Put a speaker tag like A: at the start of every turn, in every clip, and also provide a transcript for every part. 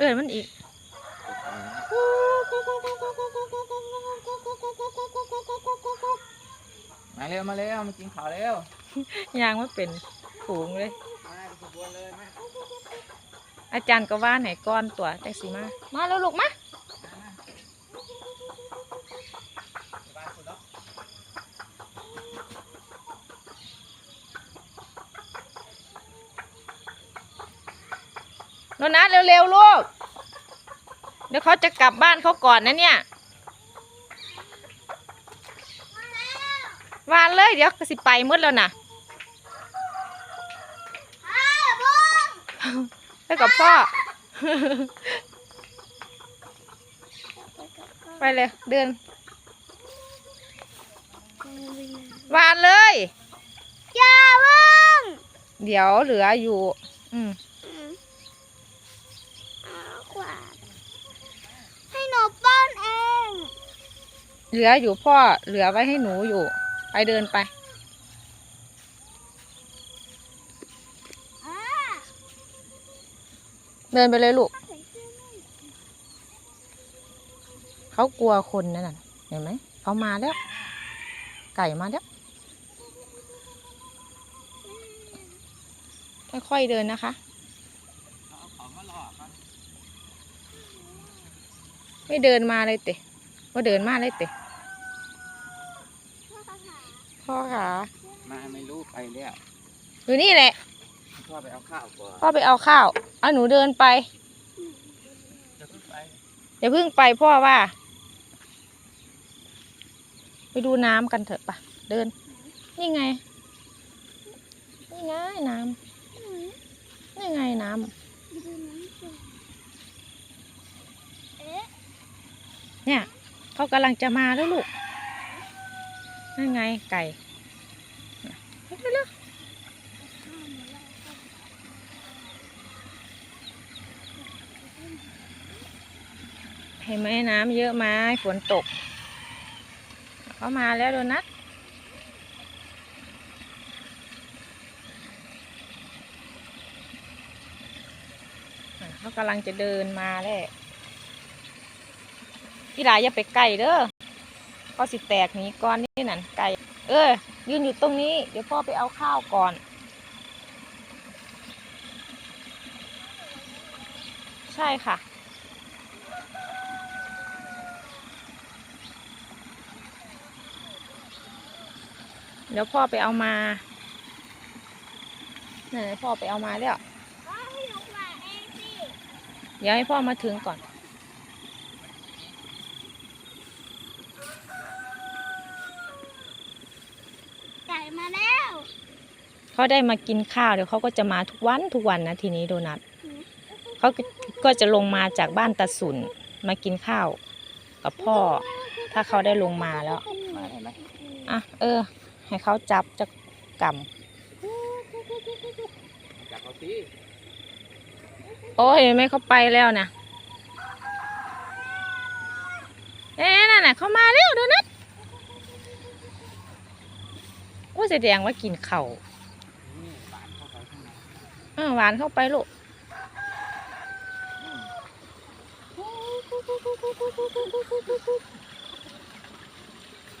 A: เอินมันอีก
B: มาเร็วมาเร็วมากินข้าวเร็วยา
A: งมันเป็นฝูงเลย
B: มาขบวนเลยมา
A: อาจารย์ก็ว่าไหนก้อนตัวจังสีมา มาแล้วลูกมา
B: สบายสุดแล้ว
A: โนนัทเร็วๆลูก เดี๋ยวเขาจะกลับบ้านเขาก่อนนะเนี่ยวานเลยเดี๋ยวก็สิไปหมืดแล้วนะไปกับพ่อ ไปเลยเดินวานเลย
C: อย่าเพิ่ง
A: เดี๋ยวเหลืออยู่ อืม
C: เอาขวานให้หนูป้อนเอง
A: เหลืออยู่พ่อเหลือไว้ให้หนูอยู่ ไปเดินไป เดินไปเลยลูก
C: เขา
A: กลัวคนนั่นน่ะ เห็นไหมเขามาแล้ว ไก่มาแล้ว ค่อยๆเดินนะคะ ไม่เดินมาเลยเตะว่าเดินมาเลยเตะ
C: พ่อคาถา
A: พ่อขา
B: มาไม่รู้ไปแล้ว
A: อยู่นี่แหละ
B: พ่อไปเอาข้าวก่อน
A: พ่อไปเอาข้าวเอาหนูเดินไป
B: จะเพิ่งไป
A: อย่าเพิ่งไปพ่อว่า ไปดูน้ำกันเถอะปะเดิน นี่ไง นี่ไงน้ำนี่ไงน้ำ
C: ดูน้ำก่อนเอ๊ะ
A: เนี่ยเขากำลังจะมาแล้วลูก นั่นไงไก่เร็วเห็นไหมน้ำเยอะไหมฝนตกเขามาแล้วโดนัทเขากำลังจะเดินมาแล้วพี่ดายอย่าไปไกลเด้อ ก็สิแตกหนีก่อนนี่นั่นไก่ เออ ยืนอยู่ตรงนี้ เดี๋ยวพ่อไปเอาข้าวก่อนใช่ค่ะ เดี๋ยวพ่อไปเอามานั่นพ่อไปเอามาแล้ว
C: ก็ให้หนูขวานเองสิ
A: เดี๋ยวให้พ่อมาถึงก่อน
C: มาแล้ว
A: เขาได้มากินข้าวเดี๋ยวเขาก็จะมาทุกวันทุกวันนะทีนี้โดนัทเขาก็ก็จะลงมาจากบ้านตาสุนมากินข้าว กับพ่อ ถ้าเขาได้ลงมาแล้ว
B: มาได้ไหม
A: อะเออ ให้เขาจับจะก
B: จับเอาสิำ
A: โอ้ยเห็นไหมเขาไปแล้วนะเอ๊ะนั่นน่ะเขามาแล้วโดนัท โอ้ยแสดงว่ากินเข่าว
B: นี่หลานเข้าไปข้างใน
A: เออหวานเข้าไปลูก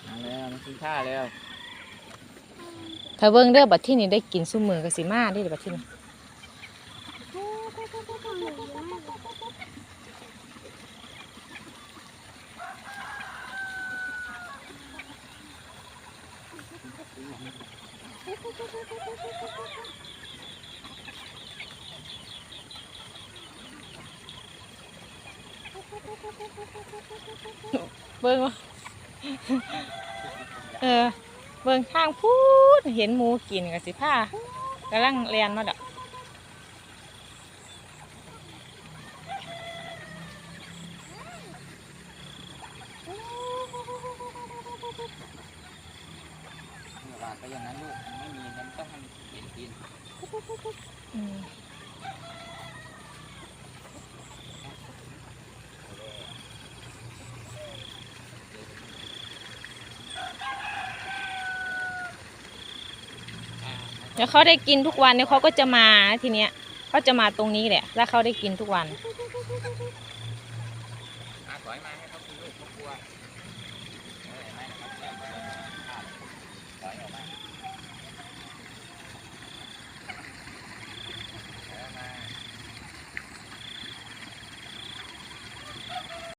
B: มาแล้วมากินข้าวแล้ว
A: ถ้าเบิ่งเด้อบัดที่นี่ได้กินซุมือกับสิมาได้บัดที่นี่ เบิ้งเออ เบิ้งทางพูดเห็นหมูกินกับสิผ้ากำลังเรียนมาดอกา
B: นไปอย่างนั้นลูกมันไม่มีมันต้องให้มันเห็นกิน
A: อืมเดี๋ยวเขาได้กินทุกวันเดี๋ยวเขาก็จะมาทีเนี้ยเขาจะมาตรงนี้แหละแล้วเขาได้กินทุกวัน
B: อาถอยมา